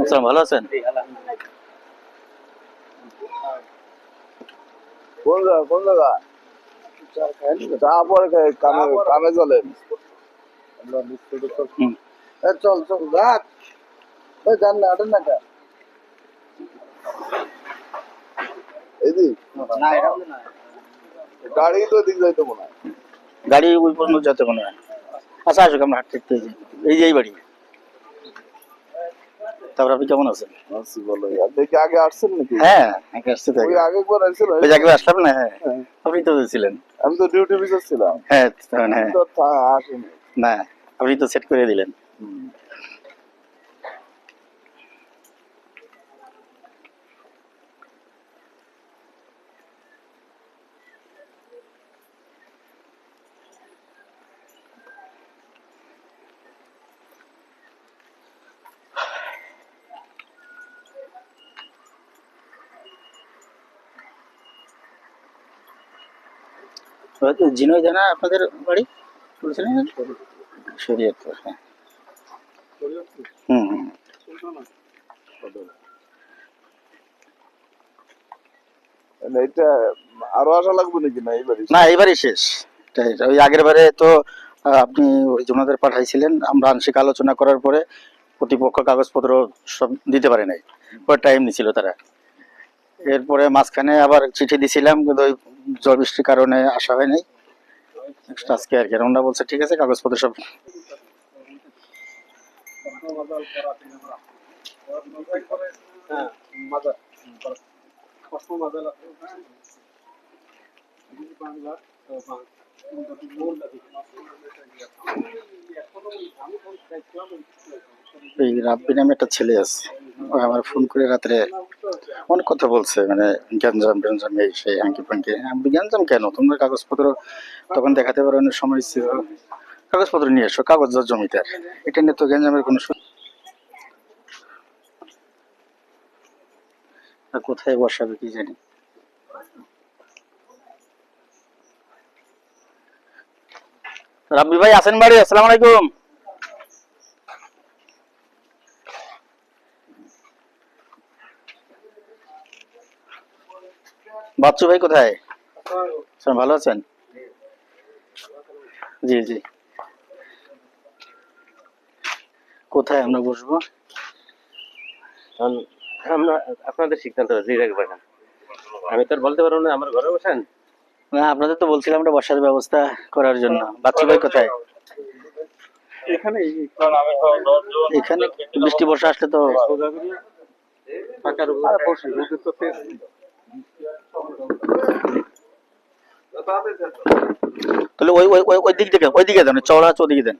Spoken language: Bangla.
আসসালাম ভালো আছেন? কোন জায়গা কোন জায়গা? চা পরে কামে কামে চলেন চল। চল রাত এই যান না আটেন না এদিক গাড়ি তো দিক যাইতো মনে হয়। গাড়ি ওই পর্যন্ত যেতে মনে হয়। আচ্ছা আসুক আমরা হাঁটতে হাঁটতে। এই যে এই বাড়ি। তারপর আপনি কেমন আছেন? আছি দেখি আগে আসছেন নাকি? হ্যাঁ আগে আসতে থাকি ওই আগে। একবার আসছিল ওই জায়গায় আসলাম না হ্যাঁ। আপনি তো ছিলেন। আমি তো ডিউটি ছিলাম। হ্যাঁ হ্যাঁ। না আপনি তো সেট করে দিলেন। জিনই জানা আপনাদের বাড়ি? বলছিলেন না? শরীয়তপুর হ্যাঁ। হুম হুম। এটা আরও আসা লাগবে নাকি? না এইবারই না এবারই শেষ। ওই আগের বারে তো আপনি ওই জমাদের পাঠাইছিলেন আমরা আংশিক আলোচনা করার পরে প্রতিপক্ষ কাগজপত্র সব দিতে পারে নাই। টাইম নিছিল তারা। এরপরে মাঝখানে আবার চিঠি দিছিলাম কিন্তু ওই জল বৃষ্টির কারণে আসা হয় নাই। আজকে আর কি ওনারা বলছে, ঠিক আছে, কাগজপত্র সব এই রাব্বি নামে একটা ছেলে আছে। আমার ফোন করে রাত্রে অনেক কথা বলছে মানে গ্যাঞ্জাম গ্যাঞ্জাম এই সেই পাঙ্কি আমি গ্যাঞ্জাম কেন? তোমরা কাগজপত্র তখন দেখাতে পারো অনেক সময় ছিল। কাগজপত্র নিয়ে এসো, কাগজ যা জমিদার এটা নিয়ে তো গ্যাঞ্জামের কোনো কোথায় বসাবে কি জানি? রাব্বি ভাই আছেন বাড়ি, আসসালামু আলাইকুম। বাচ্চু ভাই কোথায়? ভালো আছেন? জি জি। কোথায় আমরা বসবো? কারণ আমরা আপনাদের সিদ্ধান্ত আমি তো আর বলতে পারব না আমার ঘরে বসেন? না আপনাদের তো বলছিলাম একটা বসার ব্যবস্থা করার জন্য। বাচ্চু ভাই কোথায়? এখানে এখানে বৃষ্টি বর্ষা আসলে তো তাহলে ওই ওই ওই- দিক দেখেন ওই দিকে দেন চওড়া আছে দেন